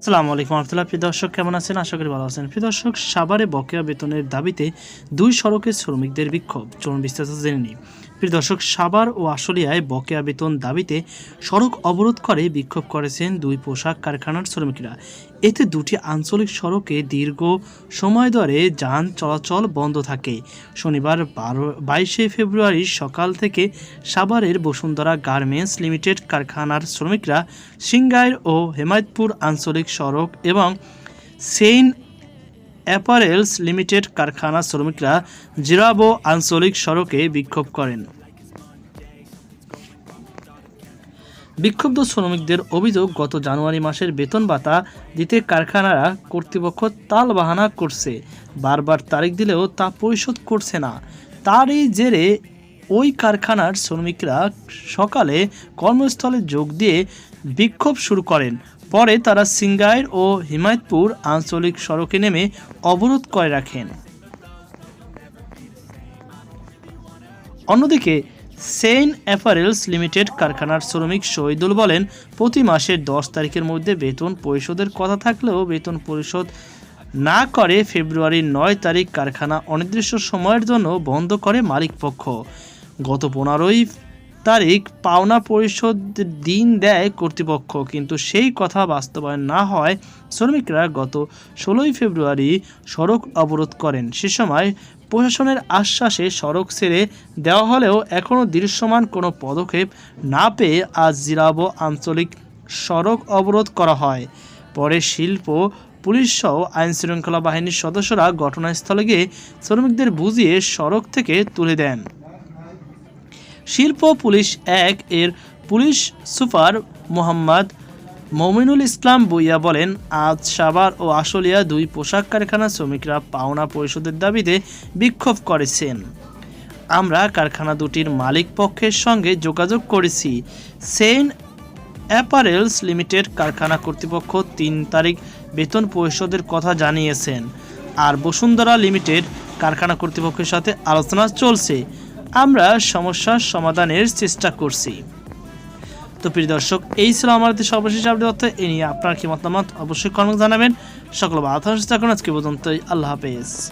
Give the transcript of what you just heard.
আসসালামু আলাইকুম রহমতুল্লাহ। প্রিয় দর্শক, কেমন আছেন? আশা করি ভালো আছেন। প্রিয় দর্শক, সাভারে বকেয়া বেতনের দাবিতে দুই সড়কের শ্রমিকদের বিক্ষোভ। চরম বিস্তারিত জেনে নিই। প্রিয় দর্শক, সাভার ও আশুলিয়ায় বকেয়া বেতন দাবিতে সড়ক অবরোধ করে বিক্ষোভ করেছেন দুই পোশাক কারখানার শ্রমিকরা। এতে দুটি আঞ্চলিক সড়কে দীর্ঘ সময় ধরে যান চলাচল বন্ধ থাকে। শনিবার বারো, বাইশে ফেব্রুয়ারি সকাল থেকে সাভারের বসুন্ধরা গার্মেন্টস লিমিটেড কারখানার শ্রমিকরা সিংগাইর ও হেমায়তপুর আঞ্চলিক সড়ক এবং সেইন অ্যাপারেলস লিমিটেড কারখানা শ্রমিকরা জিরাবো আঞ্চলিক সড়কে বিক্ষোভ করেন। বিক্ষুব্ধ শ্রমিকদের অভিযোগ, গত জানুয়ারি মাসের বেতন ভাতা দিতে কারখানারা কর্তৃপক্ষ তাল বাহানা করছে। বারবার তারিখ দিলেও তা পরিশোধ করছে না। তারই জেরে ওই কারখানার শ্রমিকরা সকালে কর্মস্থলে যোগ দিয়ে বিক্ষোভ শুরু করেন। পরে তারা সিঙ্গাইর ও হিমায়তপুর আঞ্চলিক সড়কে নেমে অবরোধ করে রাখেন। অন্যদিকে সেইন অ্যাপারেলস লিমিটেড কারখানার শ্রমিক শহীদুল বলেন, প্রতি মাসের দশ তারিখের মধ্যে বেতন পরিশোধের কথা থাকলেও বেতন পরিশোধ না করে ফেব্রুয়ারির নয় তারিখ কারখানা অনির্দিষ্ট সময়ের জন্য বন্ধ করে মালিকপক্ষ। গত পনেরোই তারিখ পাওনা পরিশোধ দিন দেয় কর্তৃপক্ষ, কিন্তু সেই কথা বাস্তবায়ন না হয় শ্রমিকরা গত ষোলোই ফেব্রুয়ারি সড়ক অবরোধ করেন। সে সময় প্রশাসনের আশ্বাসে সড়ক ছেড়ে দেওয়া হলেও এখনও দৃশ্যমান কোনো পদক্ষেপ না পেয়ে আজ জিরাবো আঞ্চলিক সড়ক অবরোধ করা হয়। পরে শিল্প, পুলিশ সহ আইন বাহিনীর সদস্যরা ঘটনাস্থলে গিয়ে শ্রমিকদের বুঝিয়ে সড়ক থেকে তুলে দেন। শিল্প, পুলিশ এক, এর পুলিশ সুপার মোহাম্মদ মমিনুল ইসলাম বইয়া বলেন, আজ সাভার ও আশুলিয়া দুই পোশাক কারখানা শ্রমিকরা পাওনা পরিশোধের দাবিতে বিক্ষোভ করেছেন। আমরা কারখানা দুটির মালিক পক্ষের সঙ্গে যোগাযোগ করেছি। সেন অ্যাপারেলস লিমিটেড কারখানা কর্তৃপক্ষ তিন তারিখ বেতন পরিশোধের কথা জানিয়েছেন আর বসুন্ধরা লিমিটেড কারখানা কর্তৃপক্ষের সাথে আলোচনা চলছে। আমরা সমস্যার সমাধানের চেষ্টা করছি। তো প্রিয় দর্শক, এই ছিল আমাদের সর্বশেষ আপডেট তথ্য। এ নিয়ে আপনার কি মতামত? অবশ্যই কমেন্ট জানাবেন। সকল বাধা থাকুন। আজকে পর্যন্তই। আল্লাহ হাফেজ।